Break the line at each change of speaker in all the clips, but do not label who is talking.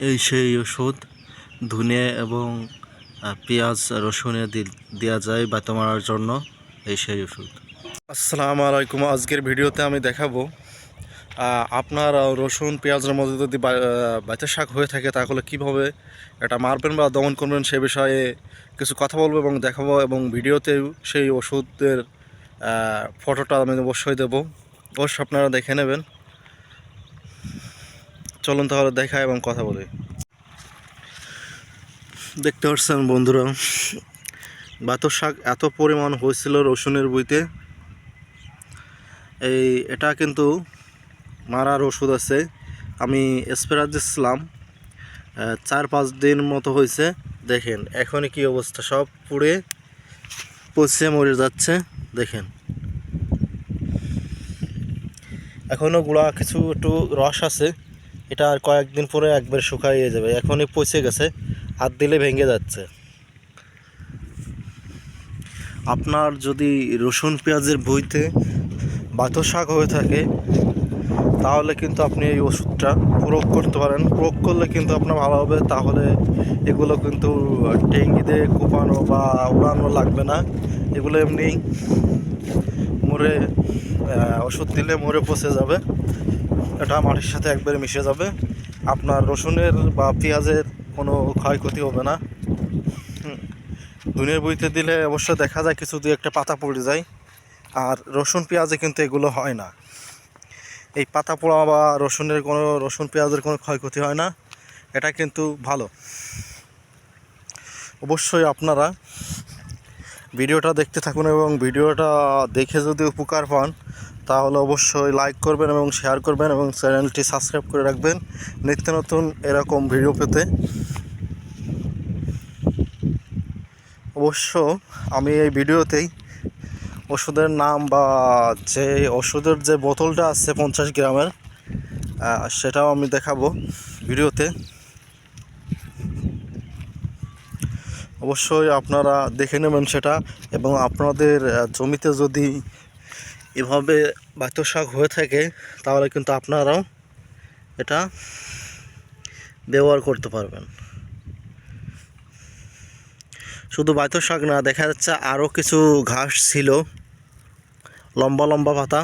এই সেই ওষুধ ধুনে এবং পেঁয়াজ রসুনে দেওয়া যায় বাতে মারার জন্য এই সেই ওষুধ। আসসালামু আলাইকুম। আজকের ভিডিওতে আমি দেখাবো আপনার রসুন পেঁয়াজের মধ্যে যদি বা- আহ, শাক হয়ে থাকে তাহলে কীভাবে এটা মারবেন বা দমন করবেন সে বিষয়ে কিছু কথা বলব এবং দেখাবো এবং ভিডিওতেও সেই ওষুধের ফটোটা আমি অবশ্যই দেবো। অবশ্যই আপনারা দেখে নেবেন। চলুন তাহলে দেখা এবং কথা বলি। দেখতে পাচ্ছেন বন্ধুরা, বাতর শাক এত পরিমাণ হয়েছিল রসুনের বইতে। এই, এটা কিন্তু মারার ওষুধ আছে। আমি স্প্রে দিচ্ছিলাম চার পাঁচ দিন মতো হয়েছে। দেখেন এখন কি অবস্থা, সব পুড়ে পচে মরে যাচ্ছে। দেখেন। এখনও গুঁড়া কিছু একটু রস আছে। এটা আর কয়েকদিন পরে একবার শুকাইয়ে যাবে। এখনই পচে গেছে, হাত দিলে ভেঙে যাচ্ছে। আপনার যদি রসুন পেঁয়াজের বইতে বাতো শাক হয়ে থাকে, তাহলে কিন্তু আপনি এই ওষুধটা প্রয়োগ করতে পারেন। প্রয়োগ করলে কিন্তু আপনার ভালো হবে, তাহলে এগুলো কিন্তু টেঙ্গিতে কোপানো বা উড়ানো লাগবে না। এগুলো এমনি মরে ওষুধ দিলে মরে পচে যাবে। এটা মাটির সাথে একবারে মিশে যাবে। আপনার রসুনের বা পেঁয়াজের কোনো ক্ষয়ক্ষতি হবে না। ধুনের বইতে দিলে অবশ্য দেখা যায় কিছু দুই একটা পাতা পড়ে যায়। আর রসুন, পেঁয়াজে কিন্তু এগুলো হয় না। এই পাতা পোড়া বা রসুনের কোনো, রসুন, পেঁয়াজের কোনো ক্ষয়ক্ষতি হয় না। এটা কিন্তু ভালো। অবশ্যই আপনারা ভিডিওটা দেখতে থাকুন এবং ভিডিওটা দেখে যদি উপকার পান তাহলে অবশ্যই লাইক করবেন এবং শেয়ার করবেন এবং চ্যানেলটি সাবস্ক্রাইব করে রাখবেন। নিত্য নতুন এরকম ভিডিও পেতে। অবশ্য আমি এই ভিডিওতেই ওষুধের নাম বা যে ওষুধের যে বোতলটা আছে পঞ্চাশ গ্রামের সেটাও আমি দেখাবো ভিডিওতে অবশ্যই আপনারা দেখে নেবেন সেটা এবং আপনাদের জমিতে যদি এভাবে বাতো শাক হয়ে থাকে, তাহলে কিন্তু আপনারাও এটা ব্যবহার করতে পারবেন। শুধু বাতো শাক না, দেখা যাচ্ছে আরও কিছু ঘাস ছিল, লম্বা লম্বা পাতা।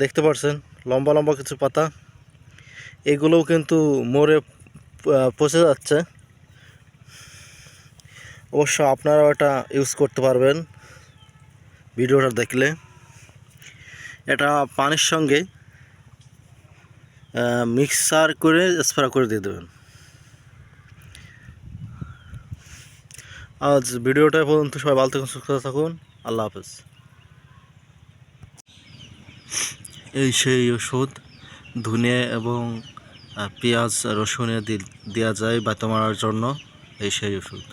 দেখতে পাচ্ছেন, লম্বা লম্বা কিছু পাতা। এগুলোও কিন্তু মরে পচে যাচ্ছে। অবশ্য আপনারাও এটা ইউজ করতে পারবেন ভিডিওটা দেখলে। এটা পানির সঙ্গে মিক্সার করে স্প্রে করে দিয়ে দেবেন। আজ ভিডিওটা পর্যন্ত, সবাই ভালো থাকুন, সুস্থ থাকুন। আল্লাহ হাফেজ। এই সেই ওষুধ, ধুনে এবং পেঁয়াজ, রসুনে দেওয়া যায় বাতে মারার জন্য এই সেই ওষুধ।